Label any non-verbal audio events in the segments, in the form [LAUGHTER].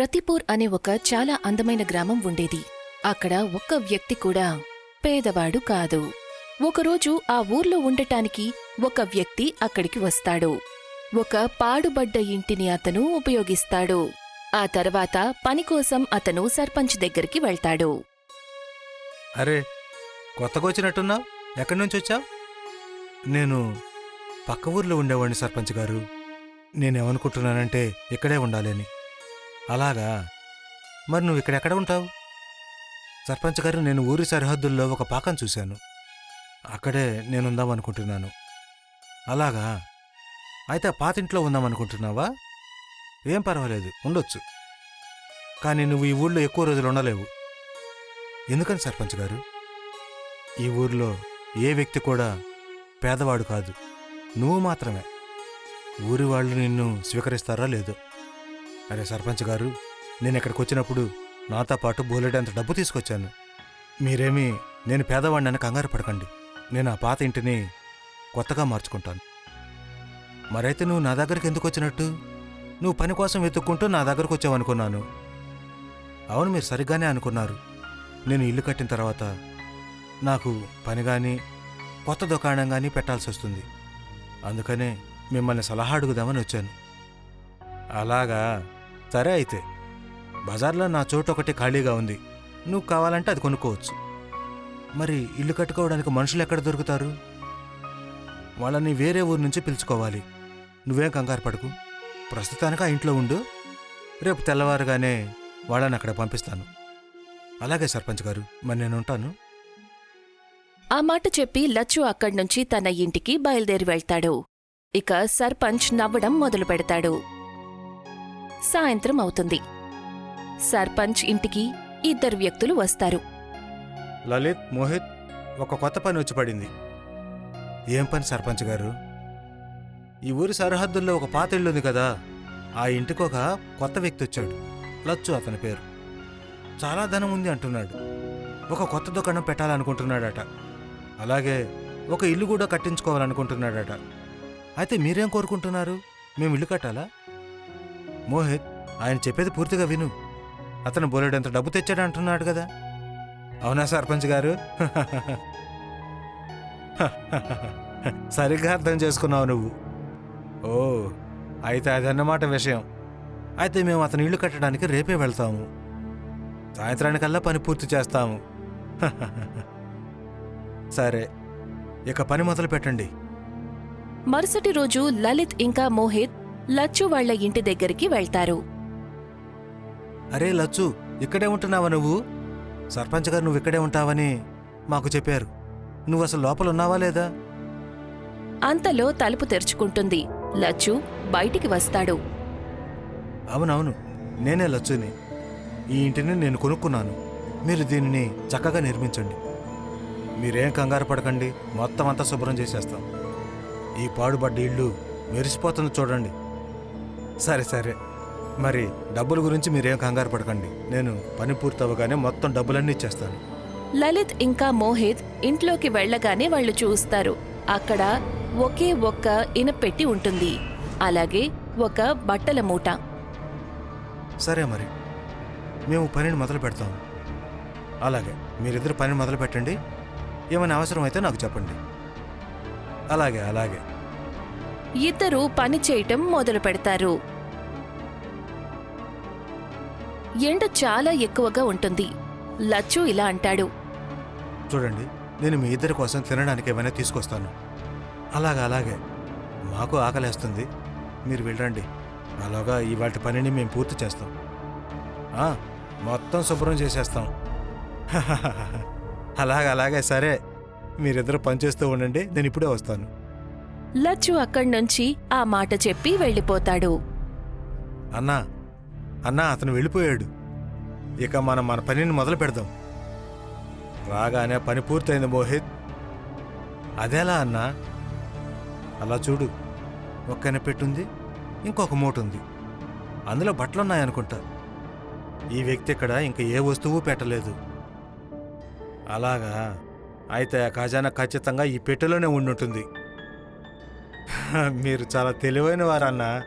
రతిపూర్ అనే ఒక చాలా అందమైన గ్రామం ఉండేది. అక్కడ ఒక్క వ్యక్తి కూడా పేదవాడు కాదు. ఒకరోజు ఆ ఊర్లో ఉండటానికి ఒక వ్యక్తి అక్కడికి వస్తాడు. ఒక పాడుబడ్డ ఇంటిని అతను ఉపయోగిస్తాడు. ఆ తర్వాత పని కోసం అతను సర్పంచ్ దగ్గరికి వెళ్తాడు. అరే కొత్తగా వచ్చినట్టున్నావు? ఎక్కడి నుంచి వచ్చావు? నేను పక్క ఊర్లో ఉండేవాడిని సర్పంచ్ గారు. నేనేమనుకుంటున్నానంటే ఇక్కడే ఉండాలని అలాగా? మరి నువ్వు ఇక్కడెక్కడ ఉంటావు? సర్పంచ్ గారు నేను ఊరి సరిహద్దుల్లో ఒక పాకం చూశాను. అక్కడే నేనుందాం అనుకుంటున్నాను అలాగా? అయితే పాతింట్లో ఉందాం అనుకుంటున్నావా ఏం పర్వాలేదు ఉండొచ్చు. కానీ నువ్వు ఈ ఊళ్ళో ఎక్కువ రోజులు ఉండలేవు. ఎందుకని సర్పంచ్ గారు? ఈ ఊర్లో ఏ వ్యక్తి కూడా పేదవాడు కాదు. నువ్వు మాత్రమే. ఊరి వాళ్ళు నిన్ను స్వీకరిస్తారా లేదో? అరే సర్పంచ్ గారు నేను ఇక్కడికి వచ్చినప్పుడు నాతో పాటు బోలెడంత డబ్బు తీసుకొచ్చాను. మీరేమీ నేను పేదవాడిని కంగారు పడకండి. నేను ఆ పాత ఇంటిని కొత్తగా మార్చుకుంటాను. మరైతే నువ్వు నా దగ్గరికి ఎందుకు వచ్చినట్టు? నువ్వు పని కోసం వెతుక్కుంటూ నా దగ్గరకు వచ్చావనుకున్నాను అవును మీరు సరిగ్గానే అనుకున్నారు. నేను ఇల్లు కట్టిన తర్వాత నాకు పని కానీ కొత్త దుకాణం కానీ పెట్టాల్సి వస్తుంది. అందుకనే మిమ్మల్ని సలహా అడుగుదామని వచ్చాను. అలాగా? సరే అయితే బజార్లో నా చోటు ఒకటి ఖాళీగా ఉంది. నువ్వు కావాలంటే అది కొనుక్కోవచ్చు. మరి ఇల్లు కట్టుకోవడానికి మనుషులు ఎక్కడ దొరుకుతారు? వాళ్ళని వేరే ఊరు నుంచి పిలుచుకోవాలి. నువ్వేం కంగారు పడకు. ప్రస్తుతానికి ఆ ఇంట్లో ఉండు. రేపు తెల్లవారుగానే వాళ్ళని అక్కడ పంపిస్తాను. అలాగే సర్పంచ్ గారు మరి నేను ఉంటాను. ఆ మాట చెప్పి లచ్చు అక్కడ్నుంచి తన ఇంటికి బయలుదేరి వెళ్తాడు. ఇక సర్పంచ్ నవ్వడం మొదలు పెడతాడు సాయంత్రం అవుతుంది. సర్పంచ్ ఇంటికి ఇద్దరు వ్యక్తులు వస్తారు. లలిత్ మోహిత్ ఒక కొత్త పని వచ్చి పడింది. ఏం పని సర్పంచ్ గారు? ఈ ఊరి సరిహద్దుల్లో ఒక పాత ఇల్లు ఉంది కదా ఆ ఇంటికి ఒక కొత్త వ్యక్తి వచ్చాడు. లచ్చు అతని పేరు. చాలా ధనం ఉంది అంటున్నాడు. ఒక కొత్త దుకాణం పెట్టాలనుకుంటున్నాడట. అలాగే ఒక ఇల్లు కూడా కట్టించుకోవాలనుకుంటున్నాడట. అయితే మీరేం కోరుకుంటున్నారు? మేము ఇల్లు కట్టాలా? మోహిత్ ఆయన చెప్పేది పూర్తిగా విను. అతను బోలెడంత డబ్బు తెచ్చాడు అంటున్నాడు కదా. అవునా సర్పంచ్ గారు? [LAUGHS] సరిగ్గా అర్థం చేసుకున్నావు నువ్వు. ఓ అయితే అదన్నమాట విషయం. అయితే మేము అతని ఇల్లు కట్టడానికి రేపే వెళ్తాము. సాయంత్రానికల్లా పని పూర్తి చేస్తాము. [LAUGHS] సరే ఇక పని మొదలు పెట్టండి మరుసటి రోజు లలిత్ ఇంకా మోహిత్ లచ్చు వాళ్ళ ఇంటి దగ్గరికి వెళ్తారు. అరే లచ్చు ఇక్కడే ఉంటున్నావా నువ్వు? సర్పంచ్ గారు నువ్వు ఇక్కడే ఉంటావని మాకు చెప్పారు. నువ్వు అసలు లోపల ఉన్నావా లేదా? అంతలో తలుపు తెరుచుకుంటుంది. లచ్చు బయటికి వస్తాడు. అవునవును నేనే లచ్చుని. ఈ ఇంటిని నేను కొనుక్కున్నాను. మీరు దీనిని చక్కగా నిర్మించండి. మీరేం కంగారు పడకండి మొత్తం అంతా శుభ్రం చేసేస్తాం. ఈ పాడుబడ్డ ఇల్లు మెరిసిపోతుంది చూడండి. సరే సరే. మరి డబ్బుల గురించి మీరేం కంగారు పడకండి. నేను పని పూర్తవగానే మొత్తం డబ్బులన్నీ ఇచ్చేస్తాను. లలిత్ ఇంకా మోహిత్ ఇంట్లోకి వెళ్ళగానే వాళ్ళు చూస్తారు. అక్కడ ఒకే ఒక్క ఇనపెట్టి ఉంటుంది. అలాగే ఒక బట్టల మూట. సరే మరి. మేము పనిని మొదలు పెడతాము అలాగే మీరిద్దరు పని మొదలు పెట్టండి. ఏమైనా అవసరం అయితే నాకు చెప్పండి. అలాగే అలాగే. ఇద్దరూ పని చేయటం మొదలు పెడతారు. ఎండ చాలా ఎక్కువగా ఉంటుంది. లచ్చు ఇలా అంటాడు. చూడండి నేను మీ ఇద్దరి కోసం తినడానికి ఏమైనా తీసుకొస్తాను. అలాగే అలాగే. మాకు ఆకలేస్తుంది. మీరు వెళ్ళండి. అలాగా ఇవాటి పనిని మేము పూర్తి చేస్తాం. మొత్తం శుభ్రం చేసేస్తాం. [LAUGHS] అలాగే అలాగే సరే. మీరిద్దరు పనిచేస్తూ ఉండండి నేను ఇప్పుడే వస్తాను. లచ్చు అక్కడ్నుంచి ఆ మాట చెప్పి వెళ్ళిపోతాడు. అన్నా అన్నా అతను వెళ్ళిపోయాడు. ఇక మనం మన పనిని మొదలు పెడదాం. రాగానే పని పూర్తయింది మోహిత్. అదేలా అన్నా? అలా చూడు ఒక పెట్టుంది ఇంకొక మూట ఉంది అందులో బట్టలున్నాయనుకుంటా. ఈ వ్యక్తి ఇక్కడ ఇంకా ఏ వస్తువు పెట్టలేదు. అలాగా? అయితే ఆ ఖజానా ఖచ్చితంగా ఈ పెట్టెలోనే ఉండుంటుంది. [LAUGHS] మీరు చాలా తెలివైన వారన్నా.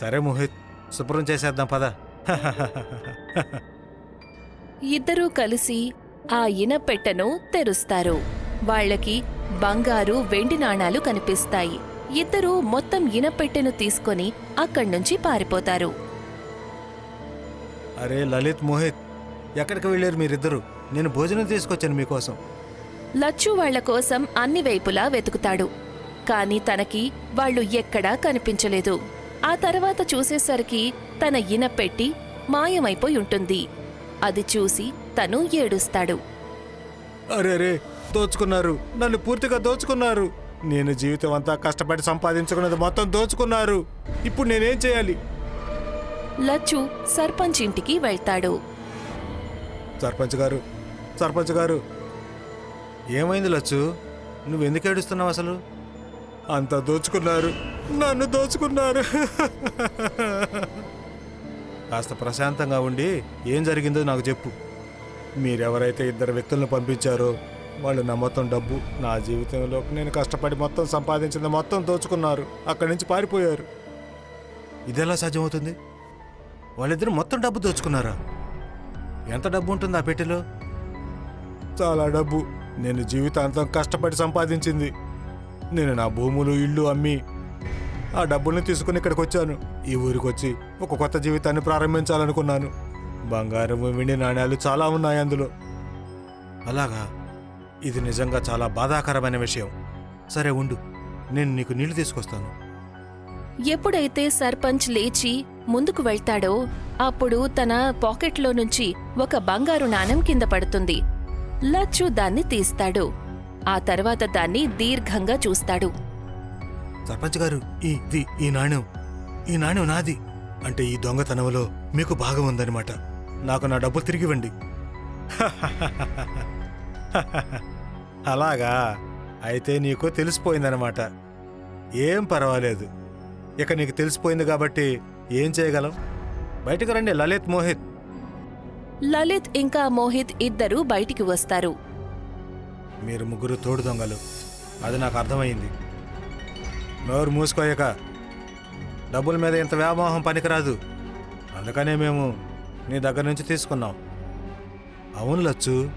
సరే మోహిత్ శుభ్రం చేసేద్దాం పద. [LAUGHS] ఇద్దరూ కలిసి ఆ ఇనపెట్టెను తెరుస్తారు. వాళ్ళకి బంగారు వెండి నాణాలు కనిపిస్తాయి. ఇద్దరూ మొత్తం ఇనపెట్టెను తీసుకొని అక్కడ్నుంచి పారిపోతారు. అరే లలిత్ మోహిత్ ఎక్కడికి వెళ్ళారు మీరిద్దరు? నేను భోజనం తీసుకొచ్చాను మీకోసం. లచ్చు వాళ్ళ కోసం అన్ని వైపులా వెతుకుతాడు. కాని తనకి వాళ్ళు ఎక్కడా కనిపించలేదు. ఆ తర్వాత చూసేసరికి తన ఇనపెట్టి మాయమైపోయి ఉంటుంది. అది చూసి తను ఏడుస్తాడు. అరే రే దోచుకున్నారు. నన్ను పూర్తిగా దోచుకున్నారు. నేను జీవితం అంతా కష్టపడి సంపాదించుకున్నది మొత్తం దోచుకున్నారు. ఇప్పుడు నేనేం చేయాలి? లచ్చు సర్పంచ్ ఇంటికి వెళ్తాడు. సర్పంచ్ గారు సర్పంచ్ గారు. ఏమైంది లచ్చు? నువ్వు ఎందుకు ఏడుస్తున్నావు అసలు? అంతా దోచుకున్నారు. నన్ను దోచుకున్నారు. కాస్త ప్రశాంతంగా ఉండి ఏం జరిగిందో నాకు చెప్పు. మీరెవరైతే ఇద్దరు వ్యక్తులను పంపించారో వాళ్ళు నా మొత్తం డబ్బు నా జీవితంలో నేను కష్టపడి మొత్తం సంపాదించింది మొత్తం దోచుకున్నారు. అక్కడి నుంచి పారిపోయారు. ఇదెలా సాధ్యమవుతుంది? వాళ్ళిద్దరు మొత్తం డబ్బు దోచుకున్నారా? ఎంత డబ్బు ఉంటుంది ఆ పెట్టెలో? చాలా డబ్బు. నేను జీవితాంతం కష్టపడి సంపాదించింది. నేను నా భూములు ఇల్లు అమ్మి ఆ డబ్బుల్ని తీసుకుని ఇక్కడికి వచ్చాను. ఈ ఊరికి వచ్చి ఒక కొత్త జీవితాన్ని ప్రారంభించాలనుకున్నాను. బంగారం వెండి నాణ్యాలు చాలా ఉన్నాయి అందులో. అలాగా ఇది నిజంగా చాలా బాధాకరమైన విషయం. సరే ఉండు. నేను నీకు నీళ్ళు తీసుకొస్తాను. ఎప్పుడైతే సర్పంచ్ లేచి ముందుకు వెళ్తాడో అప్పుడు తన పాకెట్లో నుంచి ఒక బంగారు నాణెం కింద పడుతుంది. లచ్చు దాన్ని తీస్తాడు. ఆ తర్వాత దాన్ని దీర్ఘంగా చూస్తాడు. సర్పంచ్ గారు ఈ ఇది ఈ నాణ్యం ఈ నాణ్యం నాది అంటే ఈ దొంగతనంలో మీకు భాగం ఉందన్నమాట. నాకు నా డబ్బులు తిరిగివ్వండి [LAUGHS] అలాగా? అయితే నీకు తెలిసిపోయిందనమాట ఏం పర్వాలేదు. ఇక నీకు తెలిసిపోయింది కాబట్టి ఏం చేయగలం? బయటకు రండి లలిత్ మోహిత్. లలిత్ ఇంకా మోహిత్ ఇద్దరూ బయటికి వస్తారు. మీరు ముగ్గురు తోడు దొంగలు. అది నాకు అర్థమైంది నోరు మూసుకోయక. డబ్బుల మీద ఇంత వ్యామోహం పనికిరాదు. అందుకనే మేము నీ దగ్గర నుంచి తీసుకున్నాం. అవును లచ్చు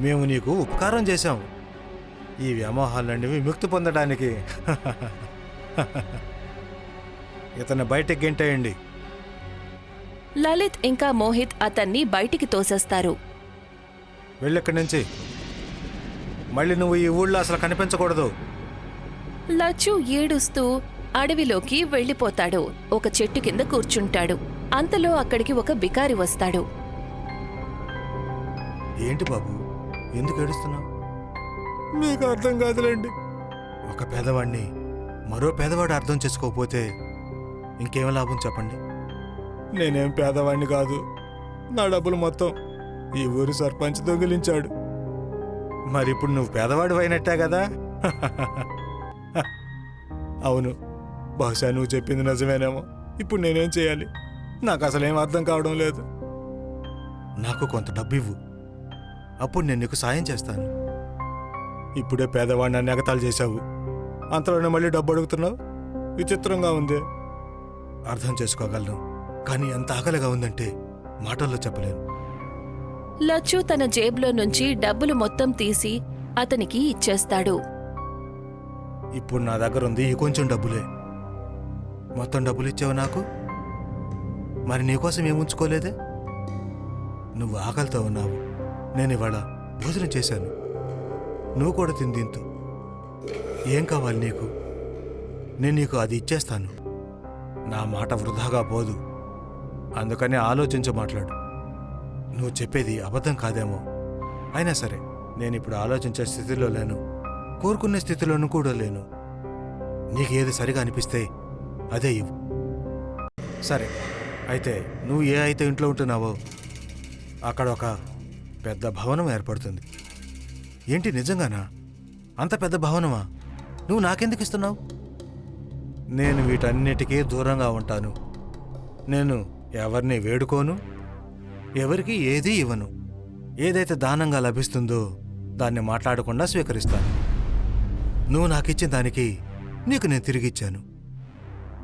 మేము నీకు ఉపకారం చేశాం. ఈ వ్యామోహాల నుండి విముక్తి పొందడానికి. [LAUGHS] ఇతన్ని బయటికి గెంటేయండి. లలిత్ ఇంకా మోహిత్ అతన్ని బయటికి తోసేస్తారు. వెళ్ళిక్కడి నుంచి. మళ్ళీ నువ్వు ఈ ఊళ్ళో అసలు కనిపించకూడదు. లచ్చు ఏడుస్తూ అడవిలోకి వెళ్ళిపోతాడు. ఒక చెట్టు కింద కూర్చుంటాడు. అంతలో అక్కడికి ఒక బికారి వస్తాడు. ఏంటి బాబు? ఎందుకు ఏడుస్తున్నావు? మీకు అర్థం కాదులేండి. ఒక పేదవాడిని మరో పేదవాడు అర్థం చేసుకోకపోతే ఇంకేం లాభం చెప్పండి? నేనేం పేదవాడిని కాదు. నా డబ్బులు మొత్తం ఈ ఊరి సర్పంచ్ దొంగిలించాడు. మరి ఇప్పుడు నువ్వు పేదవాడు అయినట్టే కదా? అవును. బహుశా నువ్వు చెప్పింది నిజమేనేమో. ఇప్పుడు నేనేం చేయాలి? నాకు అసలేం అర్థం కావడం లేదు. నాకు కొంత డబ్బు ఇవ్వు అప్పుడు నేను నీకు సాయం చేస్తాను. ఇప్పుడే పేదవాడిని ఎగతాళి చేశావు. అంతలోనే మళ్ళీ డబ్బు అడుగుతున్నావు? విచిత్రంగా ఉంది. అర్థం చేసుకోగలను. కానీ ఎంత ఆకలిగా ఉందంటే మాటల్లో చెప్పలేను. లచ్చు తన జేబులో నుంచి డబ్బులు మొత్తం తీసి అతనికి ఇచ్చేస్తాడు. ఇప్పుడు నా దగ్గర ఉంది కొంచెం డబ్బులే. మొత్తం డబ్బులు ఇచ్చావు నాకు? మరి నీకోసం ఏముంచుకోలేదే నువ్వు ఆకలితో ఉన్నావు. నేను ఇవాళ భోజనం చేశాను. నువ్వు కూడా తిందింతు ఏం కావాలి నీకు? నేను నీకు అది ఇచ్చేస్తాను. నా మాట వృధాగా పోదు. అందుకని ఆలోచించి మాట్లాడు. నువ్వు చెప్పేది అబద్ధం కాదేమో. అయినా సరే నేను ఇప్పుడు ఆలోచించే స్థితిలో లేను. కోరుకునే స్థితిలోనూ కూడా లేను. నీకు ఏది సరిగా అనిపిస్తే అదే ఇవ్వు. సరే అయితే నువ్వు ఏ అయితే ఇంట్లో ఉంటున్నావో అక్కడ ఒక పెద్ద భవనం ఏర్పడుతుంది. ఏంటి నిజంగానా? అంత పెద్ద భవనమా? నువ్వు నాకెందుకు ఇస్తున్నావు? నేను వీటన్నిటికీ దూరంగా ఉంటాను. నేను ఎవరిని వేడుకోను ఎవరికి ఏదీ ఇవ్వను. ఏదైతే దానంగా లభిస్తుందో దాన్ని మాట్లాడకుండా స్వీకరిస్తాను. నువ్వు నాకిచ్చిన దానికి నీకు నేను తిరిగిచ్చాను.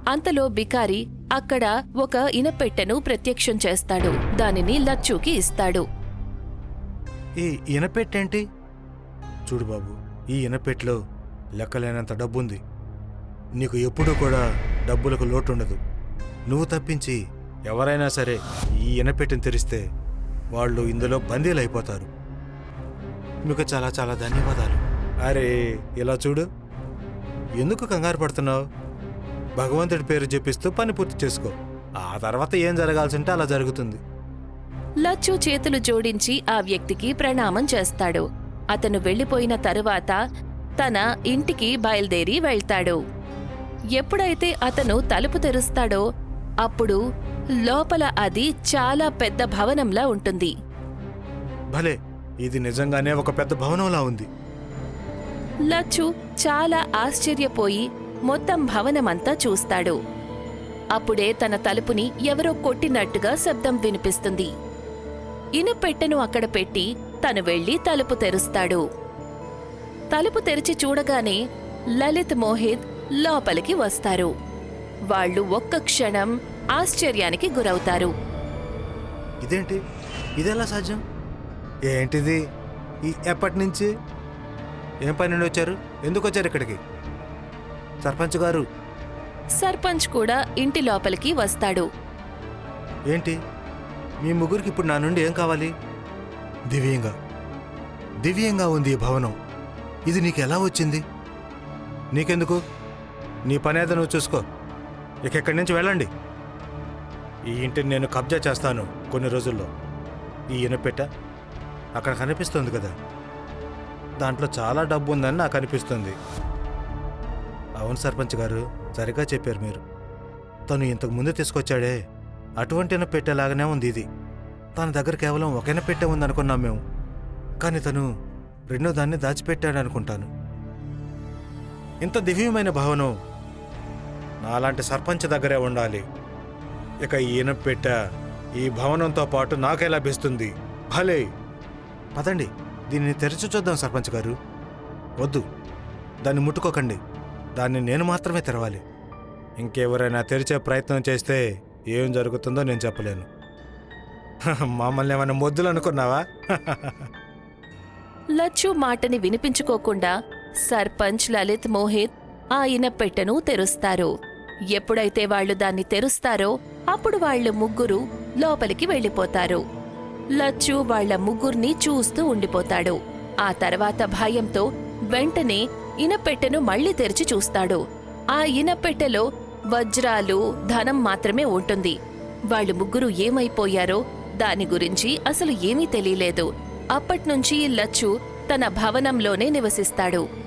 అంతలో బికారి అక్కడ ఒక ఇనపెట్టెను ప్రత్యక్షం చేస్తాడు. దానిని లచ్చుకి ఇస్తాడు. ఈ ఇనపెట్టేంటి? చూడు బాబు ఈ ఇనపెట్లో లెక్కలేనంత డబ్బుంది. నీకు ఎప్పుడూ కూడా డబ్బులకు లోటు ఉండదు నువ్వు తప్పించి ఎవరైనా సరే ఈ ఇనపెట్టిని తెరిస్తే వాళ్ళు ఇందులో బందీలు అయిపోతారు మీకు చాలా చాలా ధన్యవాదాలు. అరే ఇలా చూడు. ఎందుకు కంగారు పడుతున్నావు? భగవంతుడి పేరు చెప్పిస్తూ పని పూర్తి చేసుకో. ఆ తర్వాత ఏం జరగాల్సి ఉంటే అలా జరుగుతుంది. లచ్చు చేతులు జోడించి ఆ వ్యక్తికి ప్రణామం చేస్తాడు. అతను వెళ్ళిపోయిన తరువాత తన ఇంటికి బయలుదేరి వెళ్తాడు. ఎప్పుడైతే అతను తలుపు తెరుస్తాడో అప్పుడు లోపల అది చాలా పెద్ద భవనంలా ఉంటుంది. భలే ఇది నిజంగానే ఒక పెద్ద భవనంలా ఉంది. లచ్చు చాలా ఆశ్చర్యపోయి మొత్తం భవనమంతా చూస్తాడు. అప్పుడే తన తలుపుని ఎవరో కొట్టినట్టుగా శబ్దం వినిపిస్తుంది. ఇనుపెట్టెను అక్కడ పెట్టి తను వెళ్ళి తలుపు తెరుస్తాడు. తలుపు తెరిచి చూడగానే లలిత్ మోహిత్ లోపలికి వస్తారు. వాళ్ళు ఒక్క క్షణం ఆశ్చర్యానికి గురవుతారు. ఇదేంటి? ఇదెలా సాధ్యం? ఏంటిది? ఈ ఎప్పటి నుంచి? ఏం పని నుండి వచ్చారు? ఎందుకు వచ్చారు ఇక్కడికి? సర్పంచ్ గారు. సర్పంచ్ కూడా ఇంటి లోపలికి వస్తాడు. ఏంటి? మీ ముగ్గురికి ఇప్పుడు నా నుండి ఏం కావాలి? దివ్యంగా. దివ్యంగా ఉంది ఈ భవనం. ఇది నీకు ఎలా వచ్చింది? నీకెందుకు? నీ పని ఏదో నువ్వు చూసుకో. ఇక ఇక్కడి నుంచి వెళ్ళండి. ఈ ఇంటిని నేను కబ్జా చేస్తాను కొన్ని రోజుల్లో. ఈ ఇనపెట్ట అక్కడ కనిపిస్తుంది కదా. దాంట్లో చాలా డబ్బు ఉందని నాకు అనిపిస్తుంది. అవును సర్పంచ్ గారు సరిగా చెప్పారు మీరు. తను ఇంతకు ముందు తీసుకొచ్చాడే. అటువంటి పెట్టేలాగానే ఉంది ఇది. తన దగ్గర కేవలం ఒక పెట్టే ఉందనుకున్నాం మేము. కానీ తను రెండో దాన్ని దాచిపెట్టాడు అనుకుంటాను. ఇంత దివ్యమైన భవనం నాలాంటి సర్పంచ్ దగ్గరే ఉండాలి. ఇక ఈయన పెట్ట ఈ భవనంతో పాటు నాకే లభిస్తుంది? భలే! పదండి దీన్ని తెరిచి చూద్దాం సర్పంచ్ గారు. వద్దు దాన్ని ముట్టుకోకండి. దాన్ని నేను మాత్రమే తెరవాలి. ఇంకెవరైనా తెరిచే ప్రయత్నం చేస్తే ఏం జరుగుతుందో నేను చెప్పలేను. [LAUGHS] మమ్మల్ని ఏమైనా మొద్దులు అనుకున్నావా? [LAUGHS] లచ్చు మాటని వినిపించుకోకుండా సర్పంచ్ లలిత్ మోహిత్ ఆ ఇనపెట్టెను తెరుస్తారు. ఎప్పుడైతే వాళ్ళు దాన్ని తెరుస్తారో అప్పుడు వాళ్ళు ముగ్గురు లోపలికి వెళ్ళిపోతారు. లచ్చు వాళ్ళ ముగ్గుర్ని చూస్తూ ఉండిపోతాడు. ఆ తర్వాత భయంతో వెంటనే ఇనపెట్టెను మళ్ళీ తెరిచి చూస్తాడు. ఆ ఇనపెట్టెలో వజ్రాలు ధనం మాత్రమే ఉంటుంది. వాళ్ళు ముగ్గురు ఏమైపోయారో దాని గురించి అసలు ఏమీ తెలియలేదు. అప్పట్నుంచి లచ్చు తన భవనంలోనే నివసిస్తాడు.